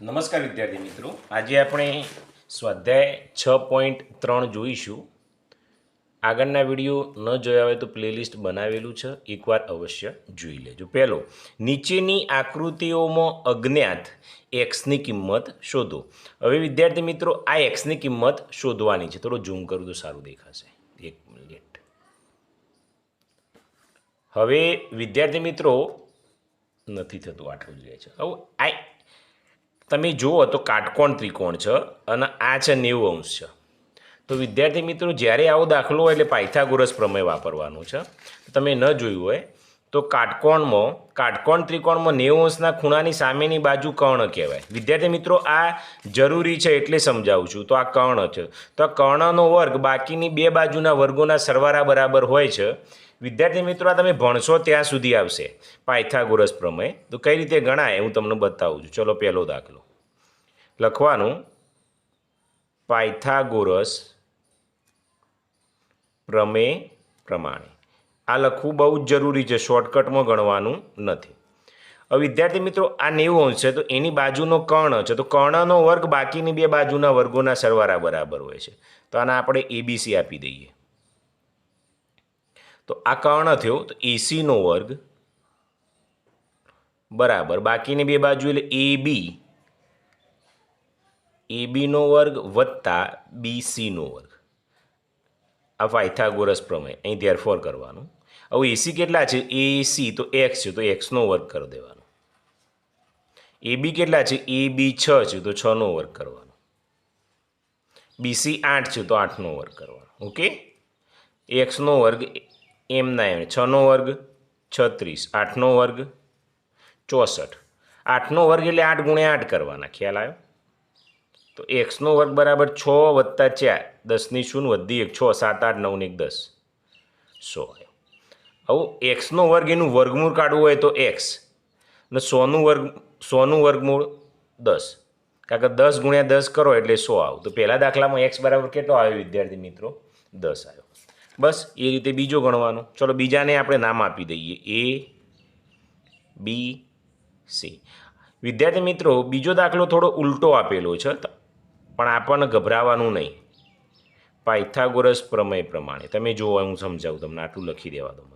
નમસ્કાર વિદ્યાર્થી મિત્રો. આજે આપણે સ્વાધ્યાય છ પોઈન્ટ ત્રણ જોઈશું. આગળના વીડિયો ન જોયા હોય તો પ્લેલિસ્ટ બનાવેલું છે. એકવાર અવશ્ય જોઈ લેજો. પહેલો, નીચેની આકૃતિઓમાં અજ્ઞાત એક્સની કિંમત શોધો. હવે વિદ્યાર્થી મિત્રો, આ એક્સની કિંમત શોધવાની છે. થોડો ઝૂમ કરું તો સારું દેખાશે. એક મિનિટ. હવે વિદ્યાર્થી મિત્રો, નથી થતું આટલું જોઈએ છે. હવે આ તમે જુઓ તો કાટકોણ ત્રિકોણ છે અને આ છે નેવું અંશ છે. તો વિદ્યાર્થી મિત્રો, જ્યારે આવો દાખલો હોય એટલે પાયથાગોરસ પ્રમેય વાપરવાનું છે. તમે ન જોયું હોય તો કાટકોણમાં, કાટકોણ ત્રિકોણમાં નેવું અંશના ખૂણાની સામેની બાજુ કર્ણ કહેવાય. વિદ્યાર્થી મિત્રો, આ જરૂરી છે એટલે સમજાવું છું. તો આ કર્ણ છે. તો આ કર્ણનો વર્ગ બાકીની બે બાજુના વર્ગોના સરવાળા બરાબર હોય છે. વિદ્યાર્થી મિત્રો, આ તમે ભણશો ત્યાં સુધી આવશે પાયથાગોરસ પ્રમેય. તો કઈ રીતે ગણાય હું તમને બતાવું છું. ચલો, પહેલો દાખલો. લખવાનું પાયથાગોરસ પ્રમેય પ્રમાણે. આ લખવું બહુ જ જરૂરી છે, શોર્ટકટમાં ગણવાનું નથી. હવે વિદ્યાર્થી મિત્રો, આ નેવું અંશ છે, તો એની બાજુનો કર્ણ છે, તો કર્ણનો વર્ગ બાકીની બે બાજુના વર્ગોના સરવાળા બરાબર હોય છે. તો આને આપણે એબીસી આપી દઈએ. તો આ કર્ણ થયો, તો એસીનો વર્ગ બરાબર, બાકીની બે બાજુ એટલે એ બી એ બીનો વર્ગ વત્તા બીસીનો વર્ગ. આ પાયથાગોરસ પ્રમેય. અહીં ધેરફોર કરવાનું. હવે એસી કેટલા છે? એસી, તો એક્સ છે, તો એક્સનો વર્ગ કરી દેવાનો. એ બી કેટલા છે? એ બી છ છે, તો છનો વર્ગ કરવાનો. બીસી આઠ છે, તો આઠનો વર્ગ કરવાનો. ઓકે? એક્સનો વર્ગ એમના એમ. છનો વર્ગ છત્રીસ, આઠનો વર્ગ ચોસઠ. આઠનો વર્ગ એટલે આઠ ગુણ્યા આઠ કરવાના. ખ્યાલ આવ્યો? તો એક્સનો વર્ગ બરાબર છ વત્તા ચાર. દસની શૂન્ય વધી એક, છ, સાત, આઠ નવને એક, દસ. સો. આવું એક્સનો વર્ગ એનું વર્ગમૂળ કાઢવું હોય તો એક્સ. ને સોનું વર્ગ, સોનું વર્ગમૂળ દસ. કારણ કે દસ ગુણ્યા દસ કરો એટલે સો આવ. તો પહેલાં દાખલામાં એક્સ બરાબર કેટલો આવ્યો વિદ્યાર્થી મિત્રો? દસ આવ્યો. બસ એ રીતે બીજો ગણવાનો. ચલો બીજાને આપણે નામ આપી દઈએ. A, B, C. વિદ્યાર્થી મિત્રો, બીજો દાખલો થોડો ઉલટો આપેલો છે. ત- પણ આપણને ગભરાવાનું નહીં. પાયથાગોરસ પ્રમેય પ્રમાણે. તમે જુઓ, હું સમજાવું તમને, આટલું લખી દેવા દો મને.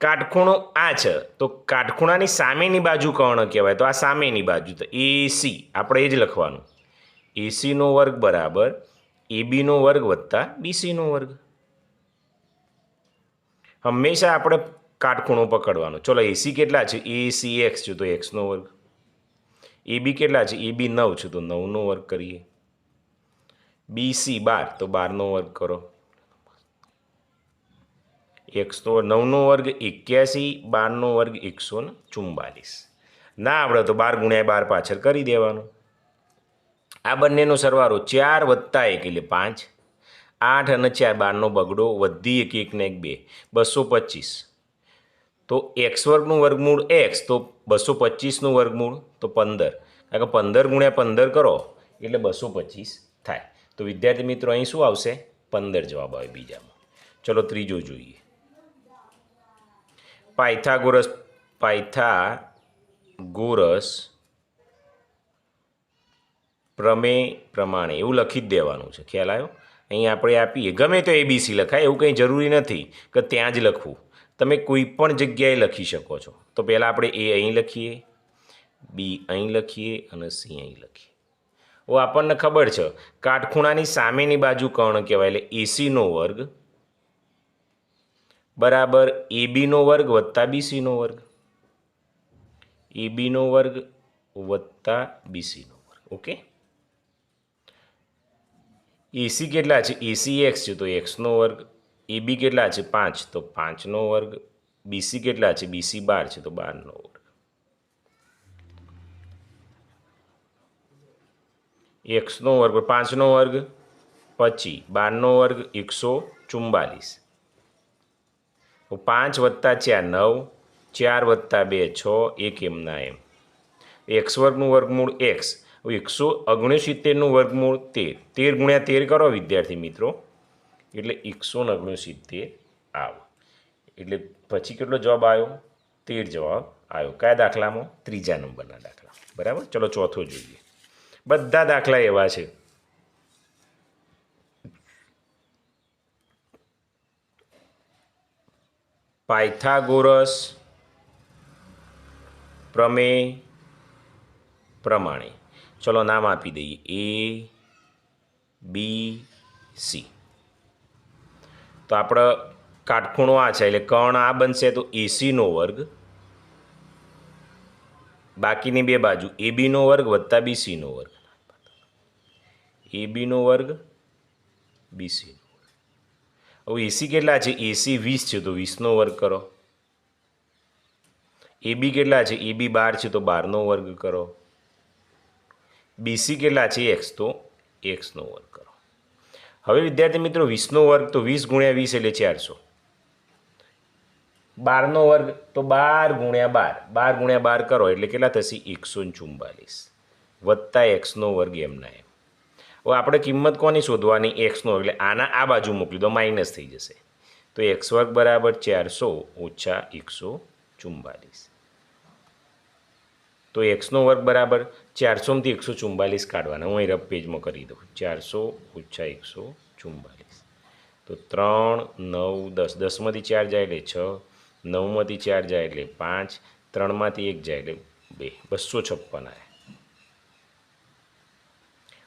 કાટખૂણો આ છે. તો કાટખૂણાની સામેની બાજુ કર્ણ કહેવાય. તો આ સામેની બાજુ તો એસી આપણે એ જ લખવાનું. એસીનો વર્ગ બરાબર એબીનો વર્ગ વત્તા બીસીનો વર્ગ. હંમેશા આપણે કાટખૂણો પકડવાનો. ચલો એસી કેટલા છે? એસી એક્સ છે. તો એક્સનો વર્ગ. એબી કેટલા છે? એ બી નવ છે. તો નવનો વર્ગ કરીએ. બીસી બાર. તો બારનો વર્ગ કરો. એકસો નવનો વર્ગ એક્યાસી, બારનો વર્ગ એકસો ને ચુમ્બાલીસ ના આવડે તો બાર ગુણ્યા બાર પાછળ કરી દેવાનું. આ બંનેનો સરવારો ચાર વત્તા એક એટલે પાંચ. આઠ અને ચાર બારનો બગડો વધી એક એક ને એક બે. બસો પચીસ. તો એક્સ વર્ગનું વર્ગમૂળ એક્સ તો બસો પચીસનું વર્ગમૂળ, તો પંદર. કારણ કે પંદર ગુણ્યા પંદર કરો, એટલે બસો પચીસ થાય. તો વિદ્યાર્થી મિત્રો, અહીં શું આવશે? પંદર જવાબ આવે બીજામાં. ચલો ત્રીજો જોઈએ. પાયથાગોરસ પાયથા ગોરસ પ્રમેય પ્રમાણે. એવું લખી જ દેવાનું છે. ખ્યાલ આવ્યો? અહીં આપણે આપીએ. ગમે તો એબીસી લખાય, એવું કંઈ જરૂરી નથી, કે ત્યાં જ લખવું. તમે કોઈ પણ જગ્યાએ લખી શકો છો. તો પહેલાં આપણે એ અહીં લખીએ, બી અહીં લખીએ અને સી અહીં લખીએ. ઓ આપણને ખબર છે, કાટખૂણાની સામેની બાજુ કર્ણ કહેવાય એટલે એસીનો વર્ગ બરાબર એબીનો વર્ગ વત્તા બીસીનો વર્ગ. એબીનો વર્ગ વત્તા બીસીનો વર્ગ. ઓકે? એસી કેટલા છે? એસી એક્સ છે, તો એક્સનો વર્ગ. એબી કેટલા છે? પાંચ. તો પાંચનો વર્ગ બીસી કેટલા છે? બીસી બાર છે, તો બારનો વર્ગ. એક્સનો વર્ગ, પાંચનો વર્ગ પચીસ બારનો વર્ગ એકસો ચુમ્બાલીસ પાંચ વત્તા ચાર, નવ. ચાર વત્તા બે, છ. એક એમના એમ. એક્સ વર્ગનું વર્ગમૂળ એક્સ. એકસો ઓગણસિત્તેરનું વર્ગમૂળ તેર. તેર ગુણ્યા તેર કરો વિદ્યાર્થી મિત્રો. એટલે એકસો ને ઓગણસિત્તેર આવ. એટલે પછી કેટલો જવાબ આવ્યો? તેર જવાબ આવ્યો. કયા દાખલામાં? ત્રીજા નંબરના દાખલા. બરાબર? ચલો ચોથો જોઈએ. બધા દાખલા એવા છે. પાયથાગોરસ પ્રમેય પ્રમાણે. ચલો નામ આપી દઈએ. A, B, C. તો આપણે કાટખૂણો આ છે, એટલે કર્ણ આ બનશે તો એસીનો વર્ગ, બાકીની બે બાજુ એ બીનો વર્ગ વત્તા બીસીનો વર્ગ. એ બીનો વર્ગ બીસીનો હવે એસી કેટલા છે? એસી વીસ છે, તો વીસનો વર્ગ કરો. એ બી કેટલા છે? એ બી બાર છે, તો બારનો વર્ગ કરો. બીસી કેટલા છે? એક્સ તો એક્સનો વર્ગ કરો. હવે વિદ્યાર્થી મિત્રો, વીસનો વર્ગ તો વીસ ગુણ્યા વીસ એટલે ચારસો. બારનો વર્ગ તો બાર ગુણ્યા બાર. બાર ગુણ્યા બાર કરો એટલે કેટલા થશે? એકસો ચુમ્બાલીસ વત્તા એક્સનો વર્ગ એમના એમ. હવે આપણે કિંમત કોની શોધવાની? એક્સનો. એટલે આના આ બાજુ મોકલી દો, માઇનસ થઈ જશે. તો એક્સ વર્ગ બરાબર ચારસો ઓછા એકસો ચુમ્બાલીસ તો એક્સનો વર્ગ બરાબર ચારસોમાંથી એકસો ચુમ્બાલીસ કાઢવાના. હું અહીં રફ પેજમાં કરી દઉં. ચારસો ઓછા એકસો ચુમ્બાલીસ તો ત્રણ, નવ, દસ. દસમાંથી ચાર જાય એટલે છ, નવમાંથી ચાર જાય એટલે પાંચ, ત્રણમાંથી એક જાય એટલે બે. બસો છપ્પન આવે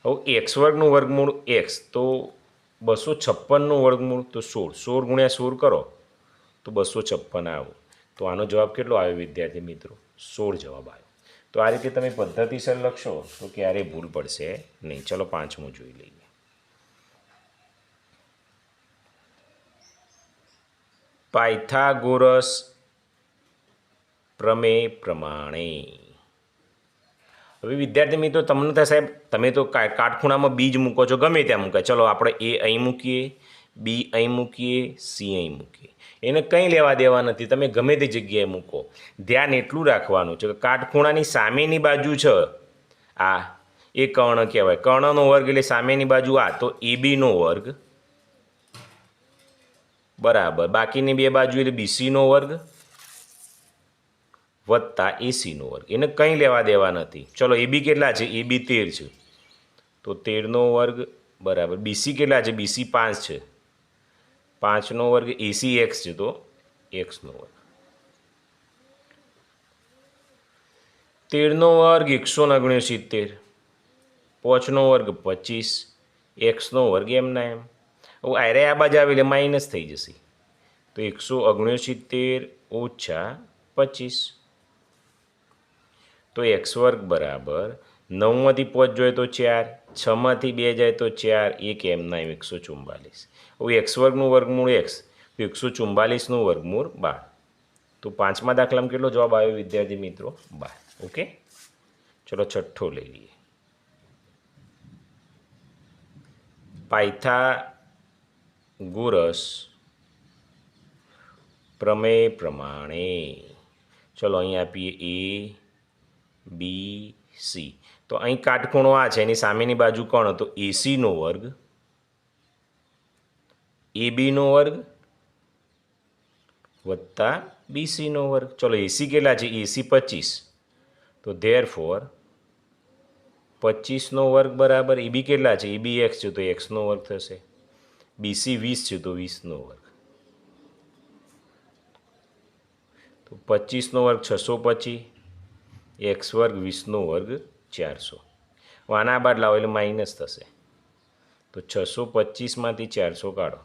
હવે એક્સ વર્ગનું વર્ગમૂળ એક્સ, તો બસો છપ્પનનું વર્ગમૂળ તો સોળ. સોળ ગુણ્યા સોળ કરો, તો બસો છપ્પન આવો. તો આનો જવાબ કેટલો આવ્યો વિદ્યાર્થી મિત્રો? સોળ જવાબ આવ્યો. તો આ રીતે તમે પદ્ધતિસર લખશો તો ક્યારેય ભૂલ પડશે નહીં. ચલો પાંચમું જોઈ લઈએ. પાયથાગોરસ પ્રમેય પ્રમાણે. હવે વિદ્યાર્થી મિત્રો, તમને થાય સાહેબ, તમે તો કાટખૂણામાં બીજ મૂકો છો, ગમે ત્યાં મૂકે. ચલો આપણે એ અહીં મૂકીએ, બી અહીં મૂકીએ, સી અહીં મૂકીએ. એને કંઈ લેવા દેવા નથી. તમે ગમે તે જગ્યાએ મૂકો. ધ્યાન એટલું રાખવાનું છે કે કાટખૂણાની સામેની બાજુ છે. આ, એ કર્ણ કહેવાય. કર્ણનો વર્ગ એટલે સામેની બાજુ આ, તો એ બીનો વર્ગ. બરાબર. બાકીની બે બાજુ એટલે બીસીનો વર્ગ વત્તા એસીનો વર્ગ. એને કંઈ લેવા દેવા નથી. ચલો, એ બી કેટલા છે? એ બી તેર છે. તો તેરનો વર્ગ બરાબર. બીસી કેટલા છે? બીસી પાંચ છે. પાંચનો વર્ગ એસી એક્સ છે તો એક્સનો વર્ગ. તેરનો વર્ગ એકસો નગણ્યો સિત્તેર પોચનો વર્ગ પચીસ, એક્સનો વર્ગ એમના એમ. આયરે આ બાજુ આવે માઇનસ થઈ જશે. તો એકસો ઓગણસિત્તેર ઓછા પચીસ. તો એક્સ વર્ગ બરાબર નવમાંથી પાંચ જોઈએ તો ચાર, છમાંથી બે જાય તો ચાર, એક એમના એમ એકસો ચુમ્બાલીસ હવે એક્સ વર્ગનું વર્ગમૂળ એક્સ, તો એકસો ચુમ્બાલીસનું વર્ગમૂળ બાર. તો પાંચમા દાખલામાં કેટલો જવાબ આવ્યો વિદ્યાર્થી મિત્રો? બાર. ઓકે? ચલો છઠ્ઠો લઈ લઈએ. પાયથાગોરસ પ્રમેય પ્રમાણે. ચલો અહીં આપીએ એ, બી, સી. તો અહીં કાટખૂણો આ છે, એની સામેની બાજુ કોણ હતો? એસીનો વર્ગ. એ બીનો વર્ગ વત્તા બીસીનો વર્ગ. ચલો એસી કેટલા છે? એસી પચીસ. તો ધેર ફોર પચીસનો વર્ગ બરાબર એ બી કેટલા છે? એ બી એક્સ છે, તો એક્સનો વર્ગ થશે. બીસી વીસ છે, તો વીસનો વર્ગ. તો પચીસનો વર્ગ છસો પચીસ એક્સ વર્ગ વીસનો વર્ગ ચારસો. આના બાદ લાવો, એટલે માઇનસ થશે. તો છસો પચીસમાંથી ચારસો કાઢો.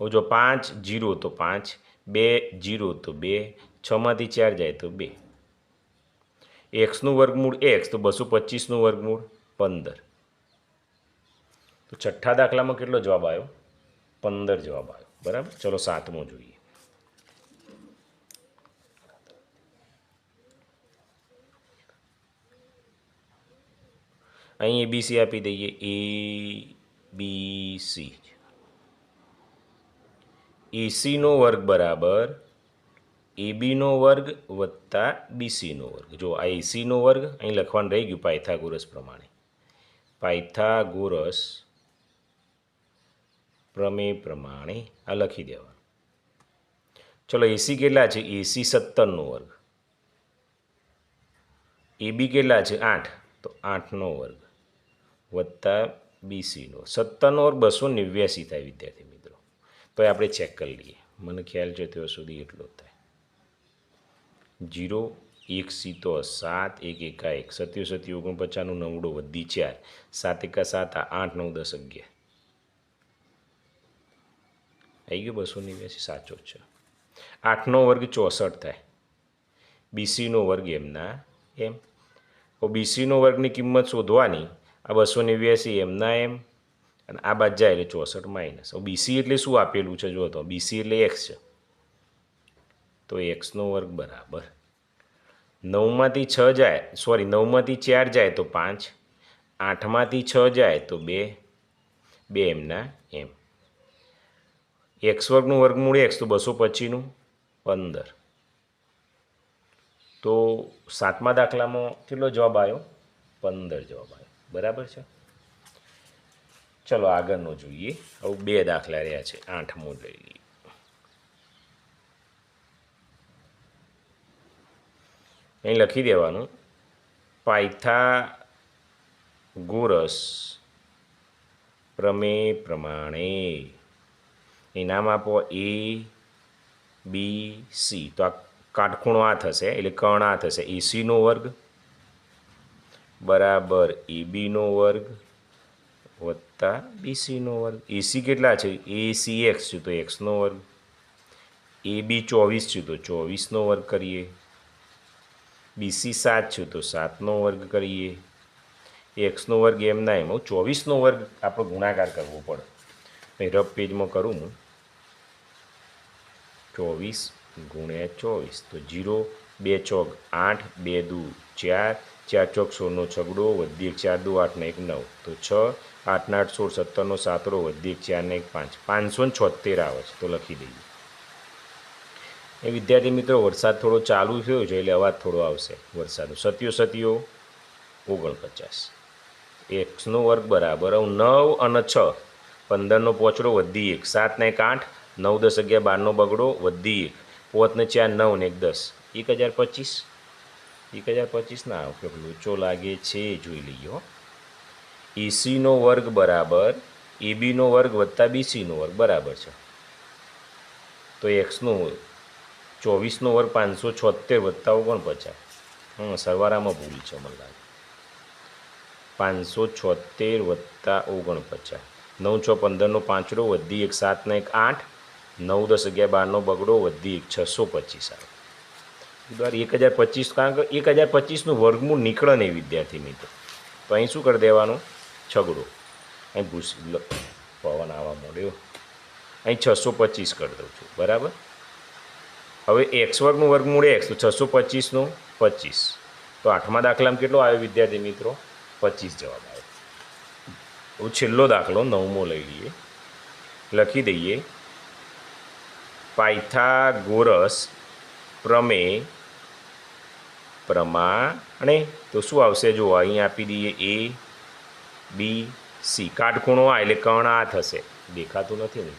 હવે જો પાંચ જીરો તો પાંચ, બે જીરો તો બે, છમાંથી ચાર જાય તો બે. એક્સનું વર્ગમૂળ એક્સ તો બસો પચીસનું વર્ગમૂળ પંદર. તો છઠ્ઠા દાખલામાં કેટલો જવાબ આવ્યો? પંદર જવાબ આવ્યો. બરાબર? ચલો સાતમો જોઈએ. અહીં એબીસી આપી દઈએ. એ બી સી એસીનો વર્ગ બરાબર. એબીનો વર્ગ વત્તા બીસીનો વર્ગ. જો આ એસીનો વર્ગ, અહીં લખવાનું રહી ગયું પાયથાગોરસ પ્રમાણે. પાયથાગોરસ પ્રમેય પ્રમાણે આ લખી દેવાનું. ચલો એસી કેટલા છે? એસી સત્તરનો વર્ગ. એબી કેટલા છે? આઠ. તો આઠનો વર્ગ. વત્તા બીસીનો. સત્તાનો ઓર બસો નેવ્યાસી થાય વિદ્યાર્થી મિત્રો. તો એ આપણે ચેક કરી લઈએ. મને ખ્યાલ છે ત્યાં સુધી એટલો થાય. જીરો એક સીતો સાત, એક, એકા, એક. સત્યો સત્યુ ઓગણપચાસનું નવડો વધી ચાર. સાત, એકા, સાત આઠ, નવ, દસ, અગિયાર. આવી ગયો બસો નેવ્યાસી, સાચો છે. આઠનો વર્ગ ચોસઠ થાય. બીસીનો વર્ગ એમના એમ. બીસીનો વર્ગની કિંમત શોધવાની આ બસો નેવ્યાસી એમના એમ. અને આ બાદ જાય એટલે ચોસઠ માઇનસ બીસી એટલે શું આપેલું છે? જો તો બીસી એટલે એક્સ છે. તો એક્સનો વર્ગ બરાબર. નવમાંથી છ જાય સોરી નવમાંથી ચાર જાય તો પાંચ. આઠમાંથી છ જાય તો બે. બે એમના એમ. એક્સ વર્ગનું વર્ગમૂળ એક્સ તો બસો પચીસનું. પંદર. તો સાતમા દાખલામાં કેટલો જવાબ આવ્યો? પંદર જવાબ આવ્યો. બરાબર છે? ચલો આગળનો જોઈએ. આવું બે દાખલા રહ્યા છે. આઠમો લઈ લઈએ અહીં લખી દેવાનું. પાયથા ગોરસ પ્રમેય પ્રમાણે ઇનામ આપો એ બી સી તો આ કાટખૂણો આ થશે, એટલે કર્ણ આ થશે. એસીનો વર્ગ. બરાબર એબીનો વર્ગ વત્તા બીસીનો વર્ગ. એસી કેટલા છે? એસી એક્સ છે તો એક્સનો વર્ગ. એ બી ચોવીસ છે તો ચોવીસનો વર્ગ કરીએ. બીસી સાત છે તો સાતનો વર્ગ કરીએ. એક્સનો વર્ગ એમ ના એમ. ચોવીસનો વર્ગ આપણે ગુણાકાર કરવો પડે. રફ પેજમાં કરું હું. ચોવીસ ગુણ્યા ચોવીસ તો જીરો, બે ચોક આઠ, બે દુ ચાર ચાર ચોક સોળનો છગડો વધી એક ચાર દો આઠને એક નવ. તો છ, આઠના આઠ સોળ, સત્તરનો સાતરો વધી એક ચારને એક પાંચ. પાંચસો ને છોતેર આવે છે, તો લખી દઈએ. એ વિદ્યાર્થી મિત્રો, વરસાદ થોડો ચાલુ થયો છે, એટલે અવાજ થોડો આવશે વરસાદનો. સત્યો સત્યો ઓગણપચાસ. એક્સનો વર્ગ બરાબર નવ અને છ. પંદરનો પોચડો વધી એક. સાતને એક આઠ, નવ દસ અગિયાર, બારનો બગડો વધી એક. પોતને ચાર નવ ને એક દસ. એક હજાર પચીસ. એક હજાર પચીસના ના આવે લોચો લાગે છે, જોઈ લઈએ એસીનો વર્ગ બરાબર એબીનો વર્ગ વત્તા બીસીનો વર્ગ બરાબર છે. તો એક્સનો ચોવીસનો વર્ગ પાંચસો છોતેર વત્તા ઓગણપચાસ. હં સરવારામાં ભૂલ છે મને લાગે. પાંચસો છોતેર વત્તા ઓગણપચાસ. નવ છ પંદરનો પાંચડો વધી એક સાતનો એક આઠ. નવ દસ અગિયાર બારનો બગડો વધી એક છસો પચીસ આવે. દ્વારા એક હજાર પચીસ, કારણ કે એક હજાર પચીસનું વર્ગમૂળ નીકળે નહીં વિદ્યાર્થી મિત્રો. તો અહીં શું કરી દેવાનું? છગડો. અહીં ભૂસ પવન આવવા મળ્યો અહીં છસો પચીસ કરી દઉં છું. બરાબર? હવે એક્સ વર્ગનું વર્ગમૂળ એક્સ તો છસો પચીસનું પચીસ. તો આઠમા દાખલામાં કેટલો આવ્યો વિદ્યાર્થી મિત્રો? પચીસ જવાબ આવ્યો. હું છેલ્લો દાખલો, નવમો લઈ લઈએ. લખી દઈએ. પાયથાગોરસ પ્રમેય પ્રમાણે તો શું આવશે? જો અહીં આપી દઈએ એ બી સી કાટખૂણો આ એટલે કર્ણ આ થશે દેખાતું નથી ને?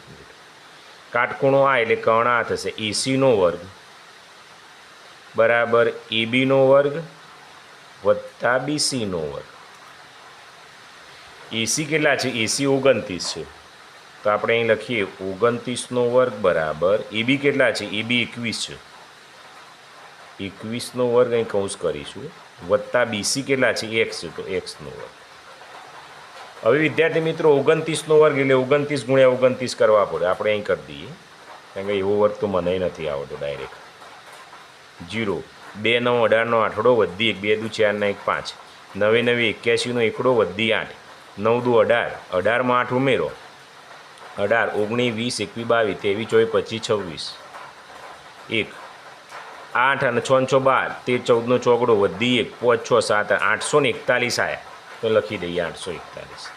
કાટખૂણો આ એટલે કર્ણ આ થશે એસીનો વર્ગ. બરાબર. એબીનો વર્ગ વત્તા બીસીનો વર્ગ. એસી કેટલા છે? એસી ઓગણત્રીસ છે. તો આપણે અહીં લખીએ ઓગણત્રીસનો વર્ગ બરાબર. એબી કેટલા છે? એબી એકવીસ છે. એકવીસનો વર્ગ અહીં કૌંસ કરીશું. વત્તા બીસી કેટલા છે? એક્સ તો એક્સનો વર્ગ. હવે વિદ્યાર્થી મિત્રો, ઓગણત્રીસનો વર્ગ એટલે ઓગણત્રીસ ગુણ્યા ઓગણત્રીસ કરવા પડે. આપણે અહીં કરી દઈએ. કારણ કે એવો વર્ગ તો મને નથી આવડતો ડાયરેક્ટ જીરો બે નવ અઢારનો આઠડો વધી એક, બે દુ ચારના એક પાંચ. નવે નવે એક્યાસીનો એકડો વધી આઠ. નવ દુ અઢાર. અઢારમાં આઠ ઉમેરો. અઢાર, ઓગણીસ, વીસ, એકવીસ, બાવીસ, ત્રેવીસ, ચોવીસ, પચીસ, છવ્વીસ. એક આઠ અને છ છો બાર, તેર, ચૌદનો ચોકડો વધી એક, પાંચ, છ, સાત આઠસો ને એકતાલીસ આવ્યા તો લખી દઈએ આઠસો એકતાલીસ.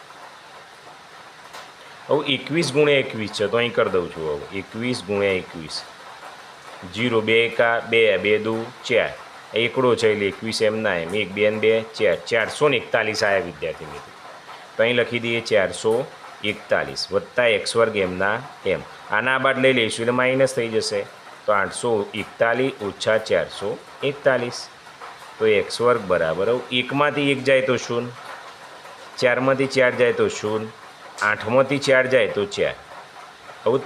હવે એકવીસ ગુણ્યા એકવીસ છે, તો અહીં કરી દઉં છું હવે. એકવીસ ગુણ્યા એકવીસ. જીરો બે એકા, બે બે દુ, ચાર. એકડો છે એટલે એકવીસ એમ ના એમ. એક, બે ને બે, ચાર. ચારસો ને એકતાલીસ આવ્યા વિદ્યાર્થી મિત્રો. તો અહીં લખી દઈએ ચારસો એકતાલીસ વત્તા એક્સ વર્ગ એમના એમ. આના બાદ લઈ લઈશું એટલે માઇનસ થઈ જશે. તો આઠસો એકતાલીસ ઓછા ચારસો એકતાલીસ. તો એક્સ વર્ગ બરાબર એકમાંથી એક જાય તો શૂન્ય. ચારમાંથી ચાર જાય તો શૂન્ય. આઠમાંથી ચાર જાય તો ચાર. હવે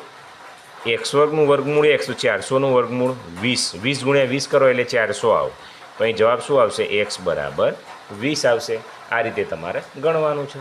એક્સ વર્ગનું વર્ગમૂળ એકસો ચારસોનું વર્ગમૂળ વીસ. વીસ ગુણ્યા વીસ કરો એટલે ચારસો આવો. તો અહીં જવાબ શું આવશે? એક્સ બરાબર વીસ આવશે. આ રીતે તમારે ગણવાનું છે.